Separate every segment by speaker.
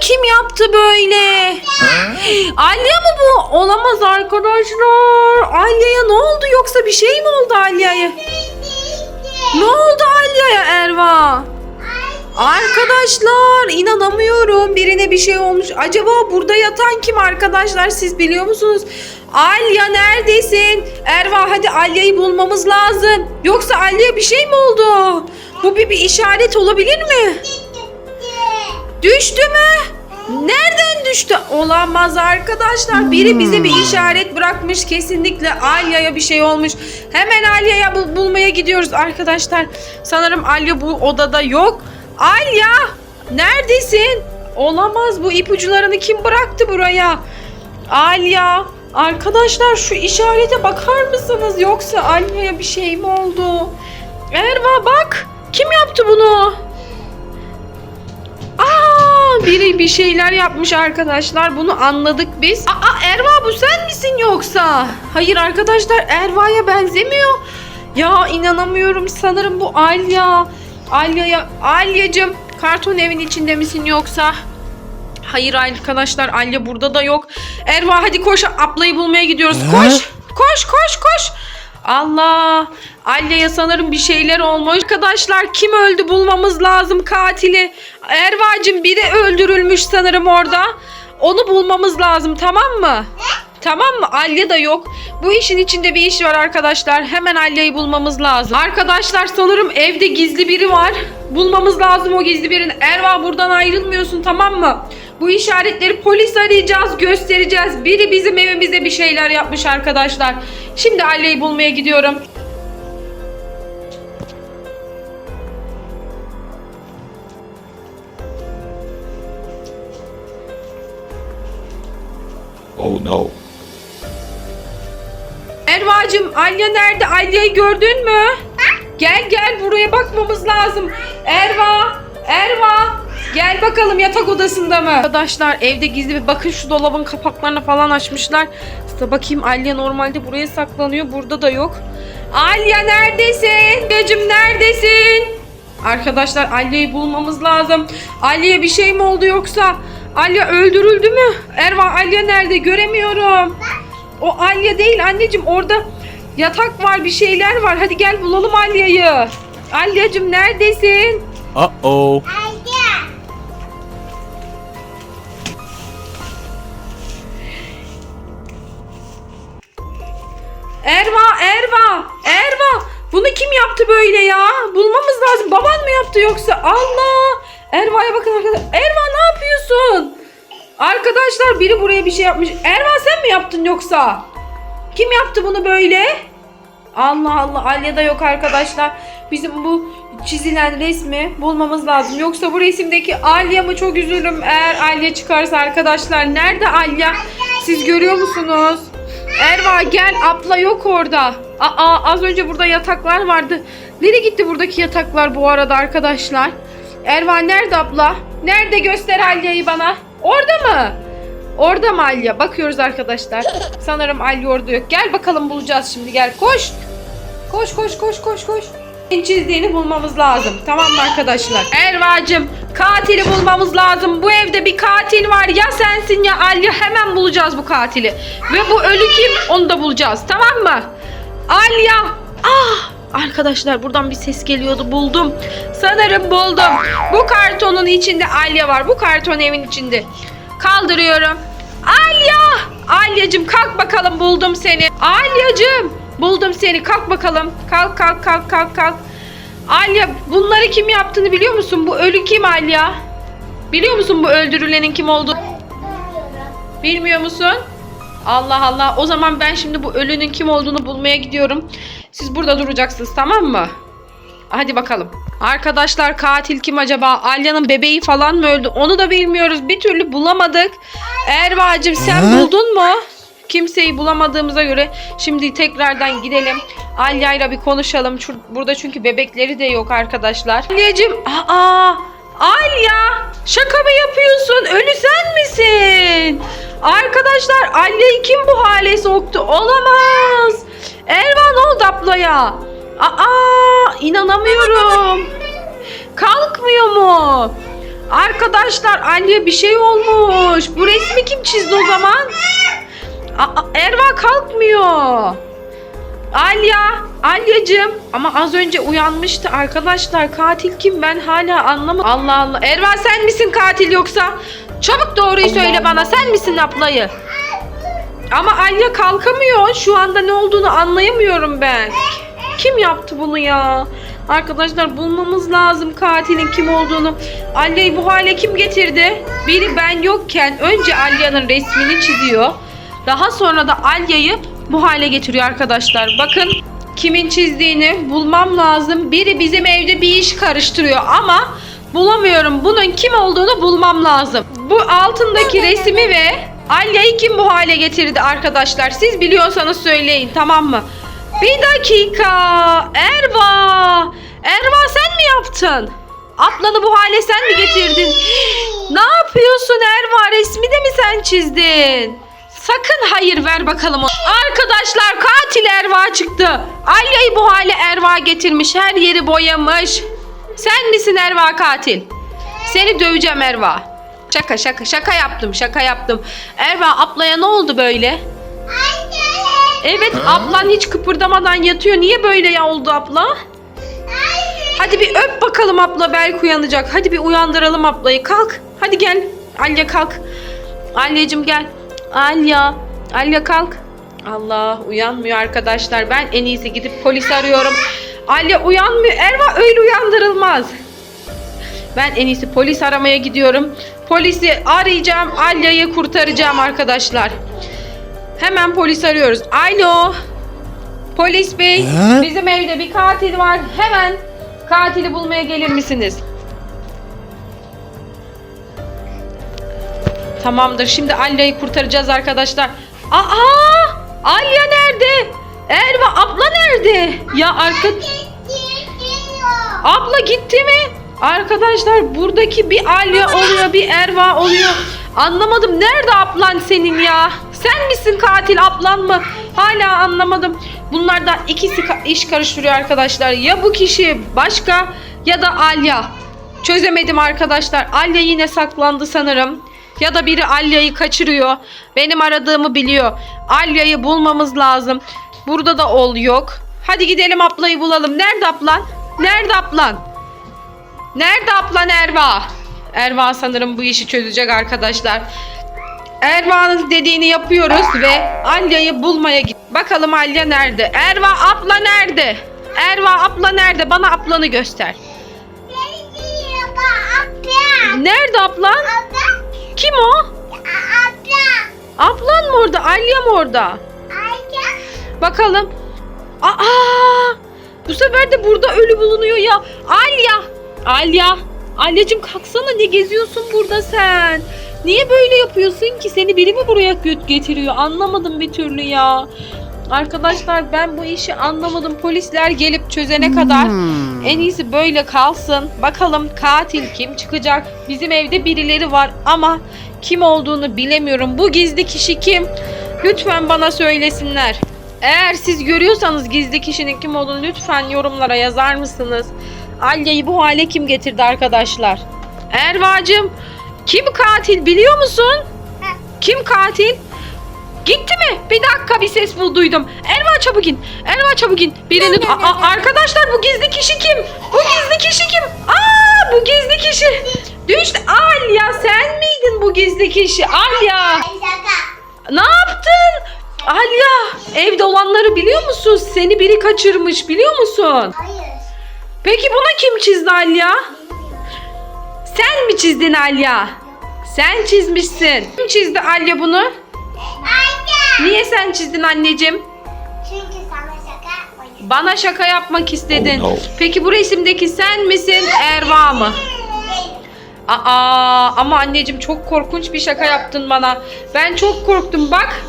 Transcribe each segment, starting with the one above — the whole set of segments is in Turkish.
Speaker 1: kim yaptı böyle? Alya mı bu? Olamaz arkadaşlar. Alya'ya ne oldu yoksa bir şey mi oldu Alya'ya? Ne oldu Alya'ya Erva? Arkadaşlar inanamıyorum birine bir şey olmuş. Acaba burada yatan kim arkadaşlar siz biliyor musunuz? Alya neredesin? Erva hadi Alya'yı bulmamız lazım. Yoksa Alya'ya bir şey mi oldu? Bu bir, bir işaret olabilir mi? Düştü mü? Nereden düştü? Olamaz arkadaşlar. Biri bize bir işaret bırakmış. Kesinlikle Alya'ya bir şey olmuş. Hemen Alya'ya bul- bulmaya gidiyoruz arkadaşlar. Sanırım Alya bu odada yok. Alya! Neredesin? Olamaz bu ipuçlarını kim bıraktı buraya? Alya! Arkadaşlar şu işarete bakar mısınız? Yoksa Alya'ya bir şey mi oldu? Erva bak! Kim yaptı bunu? Biri bir şeyler yapmış arkadaşlar. Bunu anladık biz. Aa, Erva bu sen misin yoksa? Hayır arkadaşlar Erva'ya benzemiyor. Ya inanamıyorum sanırım bu Alya. Alya'ya Alyacım karton evin içinde misin yoksa? Hayır arkadaşlar Alya burada da yok. Erva hadi koş ablayı bulmaya gidiyoruz. Koş. Koş koş koş. Allah. Alya'ya sanırım bir şeyler olmuş. Arkadaşlar kim öldü bulmamız lazım katili. Erva'cığım biri öldürülmüş sanırım orada. Onu bulmamız lazım tamam mı? Tamam mı? Alya da yok. Bu işin içinde bir iş var arkadaşlar. Hemen Alya'yı bulmamız lazım. Arkadaşlar sanırım evde gizli biri var. Bulmamız lazım o gizli birini. Erva buradan ayrılmıyorsun tamam mı? Bu işaretleri polis arayacağız, göstereceğiz. Biri bizim evimize bir şeyler yapmış arkadaşlar. Şimdi Alya'yı bulmaya gidiyorum.
Speaker 2: Oh no.
Speaker 1: Erva'cığım Alya nerede? Alya'yı gördün mü? Gel gel buraya bakmamız lazım. Erva! Erva! Gel bakalım yatak odasında mı? Arkadaşlar evde gizli bir bakın şu dolabın kapaklarını falan açmışlar. Size bakayım Alya normalde buraya saklanıyor. Burada da yok. Alya neredesin? Alya'cığım neredesin? Arkadaşlar Alya'yı bulmamız lazım. Alya'ya bir şey mi oldu yoksa? Alya öldürüldü mü? Erva Alya nerede? Göremiyorum. O Alya değil anneciğim orada yatak var bir şeyler var. Hadi gel bulalım Alya'yı. Alya'cığım neredesin?
Speaker 2: Uh oh.
Speaker 1: Erva, Erva, Erva. Bunu kim yaptı böyle ya? Bulmamız lazım. Baban mı yaptı yoksa? Allah. Erva'ya bakın arkadaşlar. Erva ne yapıyorsun? Arkadaşlar biri buraya bir şey yapmış. Erva sen mi yaptın yoksa? Kim yaptı bunu böyle? Allah Allah Alya da yok arkadaşlar. Bizim bu çizilen resmi bulmamız lazım. Yoksa bu resimdeki Alya mı çok üzülürüm eğer Alya çıkarsa arkadaşlar. Nerede Alya? Siz görüyor musunuz? Erva gel abla yok orada. Aa az önce burada yataklar vardı. Nereye gitti buradaki yataklar bu arada arkadaşlar? Erva nerede abla? Nerede göster Alya'yı bana? Orada mı? Orada mı Alya? Bakıyoruz arkadaşlar. Sanırım Alya orada yok. Gel bakalım bulacağız şimdi gel. Koş. Koş koş koş koş koş. Senin çizdiğini bulmamız lazım. Tamam mı arkadaşlar? Erva'cığım katili bulmamız lazım. Bu evde bir katil var. Ya sensin ya Alya. Hemen bulacağız bu katili. Ve bu ölü kim? Onu da bulacağız. Tamam mı? Alya. Ah! Arkadaşlar buradan bir ses geliyordu. Buldum. Sanırım buldum. Bu kartonun içinde Alya var. Bu karton evin içinde. Kaldırıyorum. Alya! Alyacım kalk bakalım buldum seni. Alyacım buldum seni kalk bakalım. Kalk kalk kalk kalk kalk. Alya bunları kim yaptığını biliyor musun? Bu ölü kim Alya? Biliyor musun bu öldürülenin kim olduğunu? Bilmiyor musun? Allah Allah. O zaman ben şimdi bu ölünün kim olduğunu bulmaya gidiyorum. Siz burada duracaksınız tamam mı? Hadi bakalım. Arkadaşlar katil kim acaba? Alya'nın bebeği falan mı öldü? Onu da bilmiyoruz. Bir türlü bulamadık. Erva'cığım sen
Speaker 2: Hı?
Speaker 1: buldun mu? Kimseyi bulamadığımıza göre şimdi tekrardan gidelim. Alya'yla bir konuşalım. Burada çünkü bebekleri de yok arkadaşlar. Alya'cığım. Aa! Alya! Şaka mı yapıyorsun? Ölü sen misin? Arkadaşlar Alya'yı kim bu hale soktu? Olamaz. Erva ne oldu ablaya? Aa inanamıyorum. Kalkmıyor mu? Arkadaşlar Ali'ye bir şey olmuş. Bu resmi kim çizdi o zaman? Aa, Erva kalkmıyor. Alya, Alyacığım. Ama az önce uyanmıştı arkadaşlar. Katil kim ben hala anlamadım. Allah Allah. Erva sen misin katil yoksa? Çabuk doğruyu söyle bana. Sen misin ablayı? Ama Alya kalkamıyor. Şu anda ne olduğunu anlayamıyorum ben. Kim yaptı bunu ya? Arkadaşlar bulmamız lazım katilin kim olduğunu. Alya'yı bu hale kim getirdi? Biri ben yokken önce Alya'nın resmini çiziyor. Daha sonra da Alya'yı bu hale getiriyor arkadaşlar. Bakın kimin çizdiğini bulmam lazım. Biri bizim evde bir iş karıştırıyor ama bulamıyorum. Bunun kim olduğunu bulmam lazım. Bu altındaki resmi ve Alya'yı kim bu hale getirdi arkadaşlar? Siz biliyorsanız söyleyin tamam mı? Bir dakika. Erva. Erva sen mi yaptın? Ablanı bu hale sen mi getirdin? ne yapıyorsun Erva? Resmi de mi sen çizdin? Sakın hayır ver bakalım. Arkadaşlar katil Erva çıktı. Alya'yı bu hale Erva getirmiş. Her yeri boyamış. Sen misin Erva katil? Seni döveceğim Erva. Şaka şaka şaka yaptım şaka yaptım. Erva ablaya ne oldu böyle? Evet ablan hiç kıpırdamadan yatıyor. Niye böyle ya oldu abla? Hadi bir öp bakalım abla belki uyanacak. Hadi bir uyandıralım ablayı. Kalk. Hadi gel. Alya kalk. Alyacım gel. Alya. Alya kalk. Allah uyanmıyor arkadaşlar. Ben en iyisi gidip polis arıyorum. Alya uyanmıyor. Erva öyle uyandırılmaz. Ben en iyisi polis aramaya gidiyorum. Polisi arayacağım. Alya'yı kurtaracağım arkadaşlar. Hemen polis arıyoruz. Alo. Polis bey.
Speaker 2: He?
Speaker 1: Bizim evde bir katil var. Hemen katili bulmaya gelir misiniz? Tamamdır. Şimdi Alya'yı kurtaracağız arkadaşlar. Aa! Alya nerede? Erva abla nerede? Ya arka Abla gitti mi? Arkadaşlar buradaki bir Alya oluyor bir Erva oluyor. Anlamadım. Nerede ablan senin ya? Sen misin katil ablan mı? Hala anlamadım. Bunlardan ikisi iş karıştırıyor arkadaşlar. Ya bu kişi başka ya da Alya. Çözemedim arkadaşlar. Alya yine saklandı sanırım. Ya da biri Alya'yı kaçırıyor. Benim aradığımı biliyor. Alya'yı bulmamız lazım. Burada da ol yok. Hadi gidelim ablayı bulalım. Nerede ablan? Nerede ablan? Nerede ablan Erva? Erva sanırım bu işi çözecek arkadaşlar. Erva'nın dediğini yapıyoruz ve Alya'yı bulmaya git. Bakalım Alya nerede? Erva abla nerede? Erva abla nerede? Bana ablanı göster. Nerede ablan? Kim o? Ablan mı orada? Alya mı orada? Bakalım. Aa! Bu sefer de burada ölü bulunuyor ya. Alya! Alya! Alyacım kalksana ne geziyorsun burada sen? Niye böyle yapıyorsun ki? Seni biri mi buraya gö- getiriyor? Anlamadım bir türlü ya. Arkadaşlar ben bu işi anlamadım. Polisler gelip çözene kadar en iyisi böyle kalsın. Bakalım katil kim çıkacak? Bizim evde birileri var ama kim olduğunu bilemiyorum. Bu gizli kişi kim? Lütfen bana söylesinler. Eğer siz görüyorsanız gizli kişinin kim olduğunu lütfen yorumlara yazar mısınız? Alya'yı bu hale kim getirdi arkadaşlar? Erva'cığım kim katil biliyor musun? Kim katil? Gitti mi? Bir dakika bir ses bu duydum. Erva çabuk in. Erva çabuk in. Birini... Aa, arkadaşlar bu gizli kişi kim? Bu gizli kişi kim? Aa bu gizli kişi. Düştü. Alya sen miydin bu gizli kişi? Alya. Ne yaptın? Alya evde olanları biliyor musun? Seni biri kaçırmış biliyor musun? Peki buna kim çizdi Alya? Sen mi çizdin Alya? Sen çizmişsin. Kim çizdi Alya bunu? Niye sen çizdin anneciğim?
Speaker 3: Çünkü sana şaka yapmayın.
Speaker 1: Bana şaka yapmak istedin.
Speaker 2: Oh no.
Speaker 1: Peki bu resimdeki sen misin Erva mı? Aa ama anneciğim çok korkunç bir şaka yaptın bana. Ben çok korktum bak.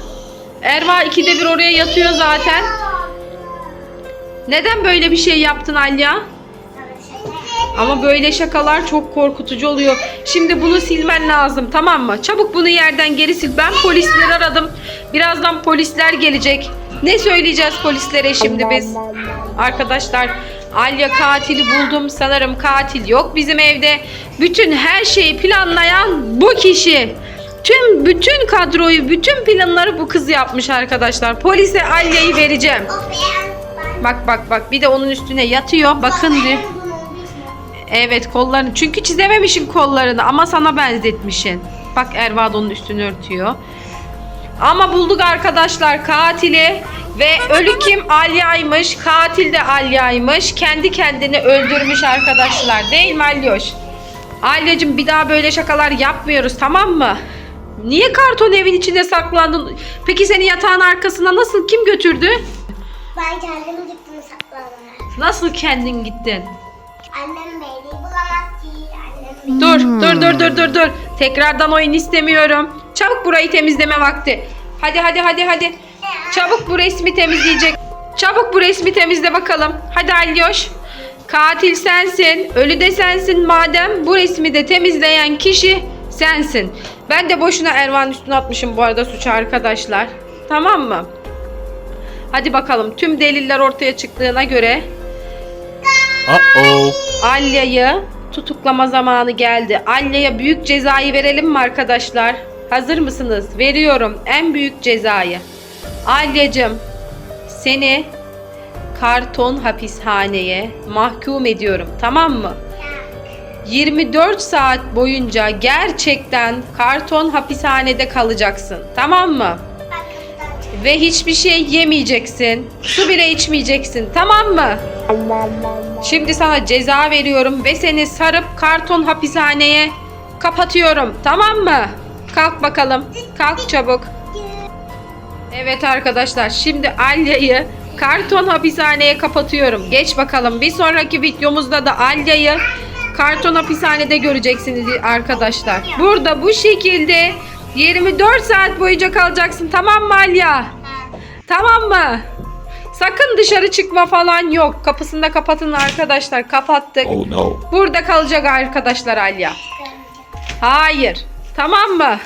Speaker 1: Erva ikide bir oraya yatıyor zaten. Neden böyle bir şey yaptın Alya? Ama böyle şakalar çok korkutucu oluyor. Şimdi bunu silmen lazım tamam mı? Çabuk bunu yerden geri sil. Ben polisleri aradım. Birazdan polisler gelecek. Ne söyleyeceğiz polislere şimdi biz? Arkadaşlar Alya katili buldum. Sanırım katil yok bizim evde. Bütün her şeyi planlayan bu kişi. Tüm bütün kadroyu, bütün planları bu kız yapmış arkadaşlar. Polise Alya'yı vereceğim. Bak bak bak bir de onun üstüne yatıyor. Bakın diyor. Evet kollarını. Çünkü çizememişin kollarını ama sana benzetmişin. Bak Erva da onun üstünü örtüyor. Ama bulduk arkadaşlar katili ve ölü kim Alya'ymış. Katil de Alya'ymış. Kendi kendini öldürmüş arkadaşlar. Değil mi Alyoş? Alyacığım bir daha böyle şakalar yapmıyoruz tamam mı? Niye karton evin içinde saklandın? Peki seni yatağın arkasına nasıl kim götürdü?
Speaker 3: Ben kendim gittim saklanmaya.
Speaker 1: Nasıl kendin gittin?
Speaker 3: Annem beni bulamaz ki. Annem beni.
Speaker 1: Dur, dur, dur, dur, dur, dur. Tekrardan oyun istemiyorum. Çabuk burayı temizleme vakti. Hadi, hadi, hadi, hadi. Çabuk bu resmi temizleyecek. Çabuk bu resmi temizle bakalım. Hadi Alyoş. Katil sensin, ölü de sensin madem bu resmi de temizleyen kişi sensin. Ben de boşuna Ervan üstüne atmışım bu arada suçu arkadaşlar. Tamam mı? Hadi bakalım tüm deliller ortaya çıktığına göre
Speaker 2: Uh-oh.
Speaker 1: Alya'yı tutuklama zamanı geldi. Alya'ya büyük cezayı verelim mi arkadaşlar? Hazır mısınız? Veriyorum en büyük cezayı. Alya'cığım seni karton hapishaneye mahkum ediyorum. Tamam mı? 24 saat boyunca gerçekten karton hapishanede kalacaksın. Tamam mı? Ve hiçbir şey yemeyeceksin. Su bile içmeyeceksin. Tamam mı? Şimdi sana ceza veriyorum ve seni sarıp karton hapishaneye kapatıyorum. Tamam mı? Kalk bakalım. Kalk çabuk. Evet arkadaşlar şimdi Alya'yı karton hapishaneye kapatıyorum. Geç bakalım. Bir sonraki videomuzda da Alya'yı karton hapishanede göreceksiniz arkadaşlar. Burada bu şekilde 24 saat boyunca kalacaksın. Tamam mı Alya? Tamam mı? Sakın dışarı çıkma falan yok. Kapısını da kapatın arkadaşlar. Kapattık.
Speaker 2: Oh no.
Speaker 1: Burada kalacak arkadaşlar Alya. Hayır. Tamam mı?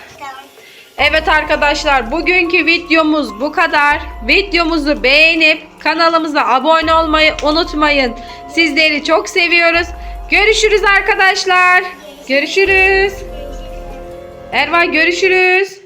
Speaker 1: Evet arkadaşlar bugünkü videomuz bu kadar. Videomuzu beğenip kanalımıza abone olmayı unutmayın. Sizleri çok seviyoruz. Görüşürüz arkadaşlar. Görüşürüz. Erva görüşürüz.